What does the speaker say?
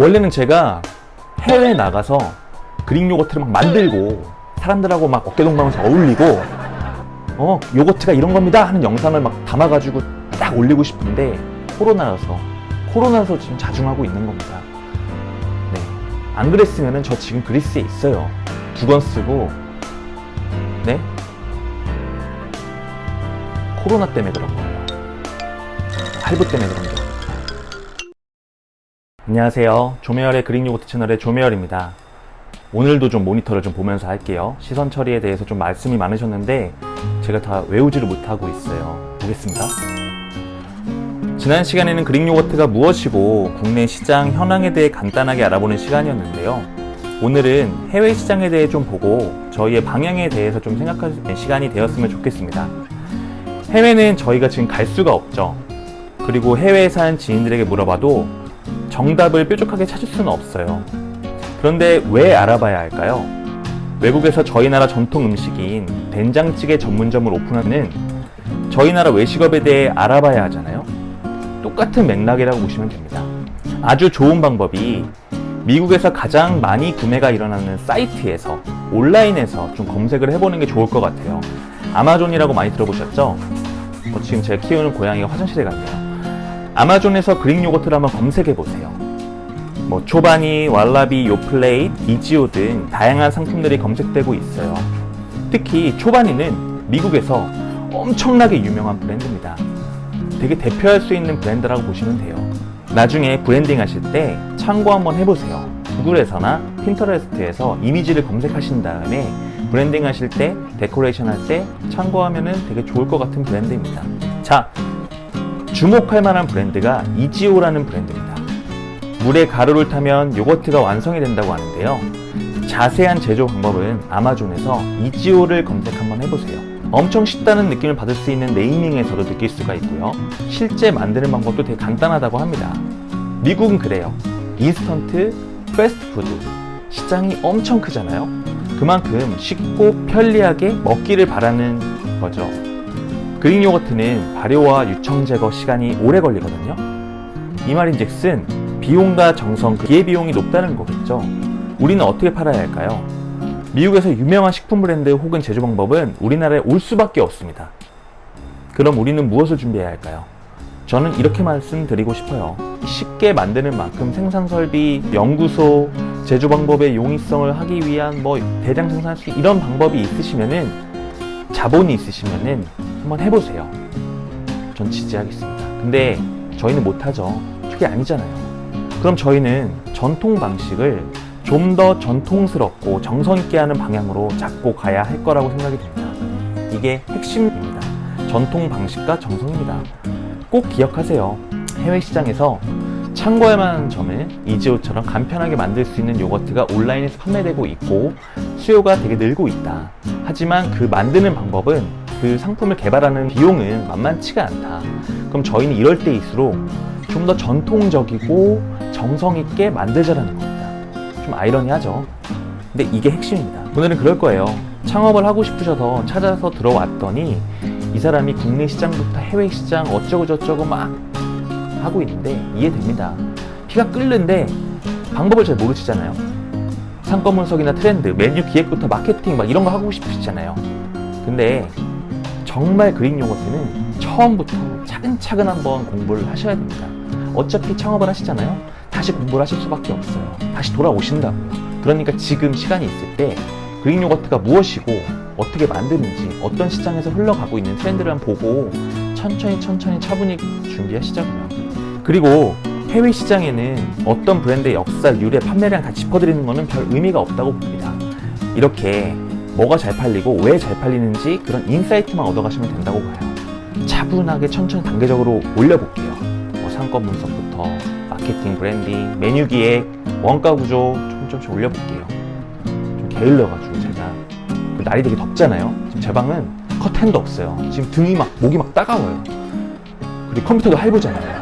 원래는 제가 해외 나가서 그릭 요거트를 막 만들고 사람들하고 막 어깨동무하면서 어울리고 어 요거트가 이런 겁니다 하는 영상을 막 담아가지고 딱 올리고 싶은데 코로나여서 코로나여서 지금 자중하고 있는 겁니다. 네. 안 그랬으면은 저 지금 그리스에 있어요. 두 번 쓰고 네 코로나 때문에 그런 거예요. 할부 때문에 그런 거예요. 안녕하세요. 조매열의 그릭 요거트 채널의 조매열입니다. 오늘도 좀 모니터를 좀 보면서 할게요. 시선 처리에 대해서 좀 말씀이 많으셨는데 제가 다 외우지를 못하고 있어요. 보겠습니다. 지난 시간에는 그릭 요거트가 무엇이고 국내 시장 현황에 대해 간단하게 알아보는 시간이었는데요. 오늘은 해외 시장에 대해 좀 보고 저희의 방향에 대해서 좀 생각할 시간이 되었으면 좋겠습니다. 해외는 저희가 지금 갈 수가 없죠. 그리고 해외에 사는 지인들에게 물어봐도 정답을 뾰족하게 찾을 수는 없어요. 그런데 왜 알아봐야 할까요? 외국에서 저희 나라 전통 음식인 된장찌개 전문점을 오픈하는 저희 나라 외식업에 대해 알아봐야 하잖아요. 똑같은 맥락이라고 보시면 됩니다. 아주 좋은 방법이 미국에서 가장 많이 구매가 일어나는 사이트에서 온라인에서 좀 검색을 해보는 게 좋을 것 같아요. 아마존이라고 많이 들어보셨죠? 어, 지금 제가 키우는 고양이가 화장실에 갔네요. 아마존에서 그릭 요거트를 한번 검색해 보세요. 뭐 초바니, 왈라비, 요플레이, 이지오 등 다양한 상품들이 검색되고 있어요. 특히 초바니는 미국에서 엄청나게 유명한 브랜드입니다. 되게 대표할 수 있는 브랜드라고 보시면 돼요. 나중에 브랜딩 하실 때 참고 한번 해보세요. 구글에서나 핀터레스트에서 이미지를 검색하신 다음에 브랜딩 하실 때, 데코레이션 할 때 참고하면 되게 좋을 것 같은 브랜드입니다. 자, 주목할 만한 브랜드가 이지오라는 브랜드입니다. 물에 가루를 타면 요거트가 완성이 된다고 하는데요. 자세한 제조 방법은 아마존에서 이지오를 검색 한번 해보세요. 엄청 쉽다는 느낌을 받을 수 있는 네이밍에서도 느낄 수가 있고요. 실제 만드는 방법도 되게 간단하다고 합니다. 미국은 그래요. 인스턴트, 패스트푸드. 시장이 엄청 크잖아요. 그만큼 쉽고 편리하게 먹기를 바라는 거죠. 그릭 요거트는 발효와 유청 제거 시간이 오래 걸리거든요. 이 말인즉슨 비용과 정성, 그 기회 비용이 높다는 거겠죠. 우리는 어떻게 팔아야 할까요? 미국에서 유명한 식품 브랜드 혹은 제조 방법은 우리나라에 올 수밖에 없습니다. 그럼 우리는 무엇을 준비해야 할까요? 저는 이렇게 말씀드리고 싶어요. 쉽게 만드는 만큼 생산 설비, 연구소, 제조 방법의 용이성을 하기 위한 뭐 대량 생산 수 이런 방법이 있으시면은 자본이 있으시면은 한번 해보세요. 전 지지하겠습니다. 근데 저희는 못하죠. 그게 아니잖아요. 그럼 저희는 전통 방식을 좀 더 전통스럽고 정성 있게 하는 방향으로 잡고 가야 할 거라고 생각이 듭니다. 이게 핵심입니다. 전통 방식과 정성입니다. 꼭 기억하세요. 해외 시장에서 참고할 만한 점은 이지오처럼 간편하게 만들 수 있는 요거트가 온라인에서 판매되고 있고 수요가 되게 늘고 있다. 하지만 그 만드는 방법은 그 상품을 개발하는 비용은 만만치가 않다. 그럼 저희는 이럴 때일수록 좀 더 전통적이고 정성 있게 만들자라는 겁니다. 좀 아이러니하죠. 근데 이게 핵심입니다. 오늘은 그럴 거예요. 창업을 하고 싶으셔서 찾아서 들어왔더니 이 사람이 국내 시장부터 해외 시장 어쩌고 저쩌고 막 하고 있는데 이해됩니다. 피가 끓는데 방법을 잘 모르시잖아요. 상권 분석이나 트렌드, 메뉴 기획부터 마케팅 막 이런 거 하고 싶으시잖아요. 근데 정말 그릭 요거트는 처음부터 차근차근 한번 공부를 하셔야 됩니다. 어차피 창업을 하시잖아요. 다시 공부를 하실 수밖에 없어요. 다시 돌아오신다고요. 그러니까 지금 시간이 있을 때 그릭 요거트가 무엇이고 어떻게 만드는지 어떤 시장에서 흘러가고 있는 트렌드를 한번 보고 천천히 천천히 차분히 준비하시자고요. 그리고 해외 시장에는 어떤 브랜드의 역사, 유래, 판매량 다 짚어드리는 거는 별 의미가 없다고 봅니다. 이렇게 뭐가 잘 팔리고 왜 잘 팔리는지 그런 인사이트만 얻어가시면 된다고 봐요. 차분하게 천천히 단계적으로 올려볼게요. 뭐 상권 분석부터 마케팅, 브랜딩, 메뉴 기획, 원가 구조 조금 조금씩 올려볼게요. 좀 게을러가지고 제가 그 날이 되게 덥잖아요. 지금 제 방은 커튼도 없어요. 지금 등이 막 목이 막 따가워요. 그리고 컴퓨터도 할부잖아요.